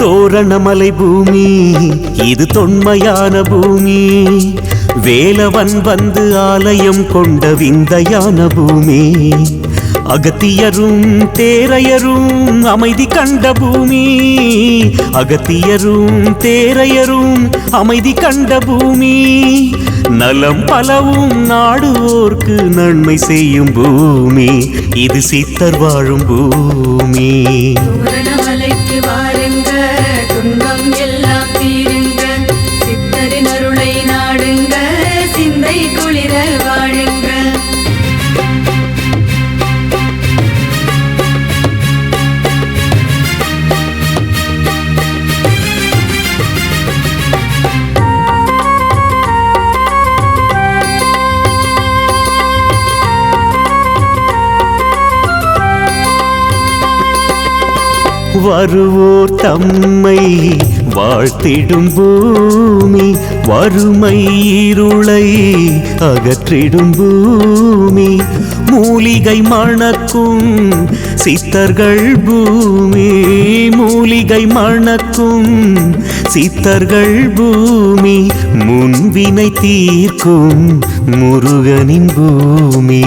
தோரணமலை பூமி. இது தொன்மையான பூமி. வேலவன் வந்து ஆலயம் கொண்ட விந்தையான பூமி. அகத்தியரும் தேரையரும் அமைதி கண்ட பூமி. அகத்தியரும் தேரையரும் அமைதி கண்ட பூமி. நலம் பலவும் நாடுவோர்க்கு நன்மை செய்யும் பூமி. இது சித்தர் வாழும் பூமி. துன்பம் எல்லாம் தீருங்க. சித்தரின் அருளை நாடுங்க. சிந்தை குளிர வருவோர் தம்மை வாழ்த்திடும் பூமி வறுமை இருளை அகற்றிடும் பூமி. மூலிகை மணக்கும் சித்தர்கள் பூமி மூலிகை மணக்கும் சித்தர்கள் பூமி. முன்வினை தீர்க்கும் முருகனின் பூமி.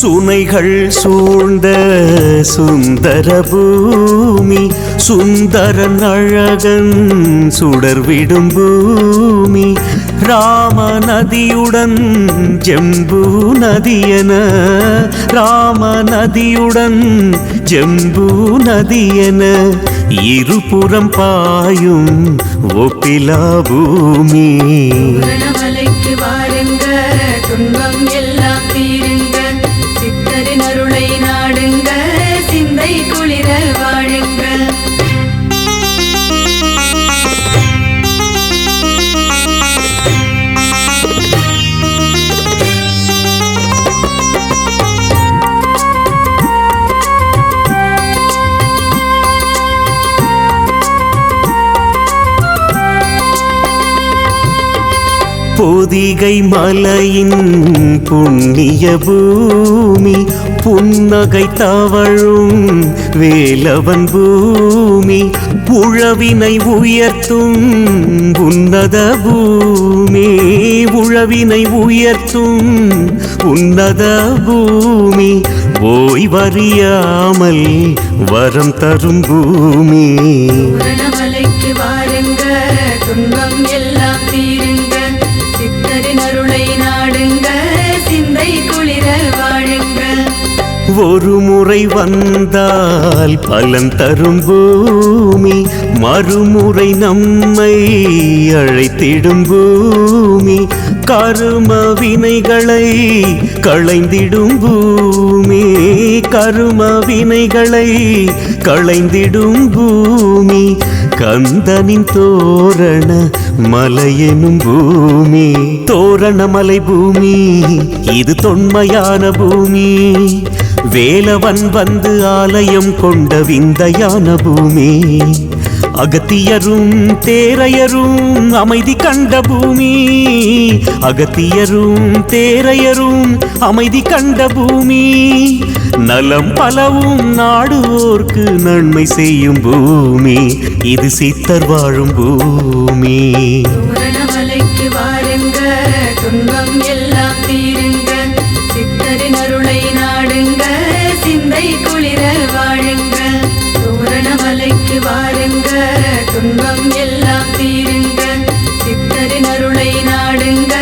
சுனைகள் சூழ்ந்த சுந்தர பூமி சுந்தரன் அழகன் சுடர்விடும் பூமி. ராம நதியுடன் ஜம்பு நதியன ராம நதியுடன் ஜம்பு நதியன இருபுறம் பாயும் ஒப்பிலா பூமி. பூரணமலைக்கு வாருங்க துன்பம் எல்லாம் தீருங்க சித்தரின் அருளை நாடுங்க சிந்தை குளிர பொதிகை மலையின் புண்ணிய பூமி புன்னகை தவழும் வேலவன் பூமி உழவினை உயர்த்தும் உன்னத பூமி உழவினை உயர்த்தும் உன்னத பூமி. ஓய்வறியாமல் வரம் தரும் பூமி. வாருங்க துன்பம் எல்லாம் ஒரு முறை வந்தால் பலன் தரும் பூமி மறுமுறை நம்மை அழைத்திடும் பூமி. கரும வினைகளை களைந்திடும் பூமி கரும வினைகளை களைந்திடும் பூமி. கந்தனின் தோரண மலையெனும் பூமி. தோரண மலை பூமி இது தொன்மையான பூமி. வேலவன் வந்து ஆலயம் கொண்ட விந்தையான பூமி. அகத்தியரும் தேரையரும் அமைதி கண்ட பூமி. அகத்தியரும் தேரையரும் அமைதி கண்ட பூமி. நலம் பலவும் நாடுவோர்க்கு நன்மை செய்யும் பூமி. இது சித்தர் வாழும் பூமி. துன்பம் எல்லாம் தீருங்க. சித்தரின் அருளை நாடுங்க சிந்தை குளிர வாழுங்க. தோரணமலைக்கு வாருங்க துன்பம் எல்லாம் தீருங்க. சித்தரின் அருளை நாடுங்க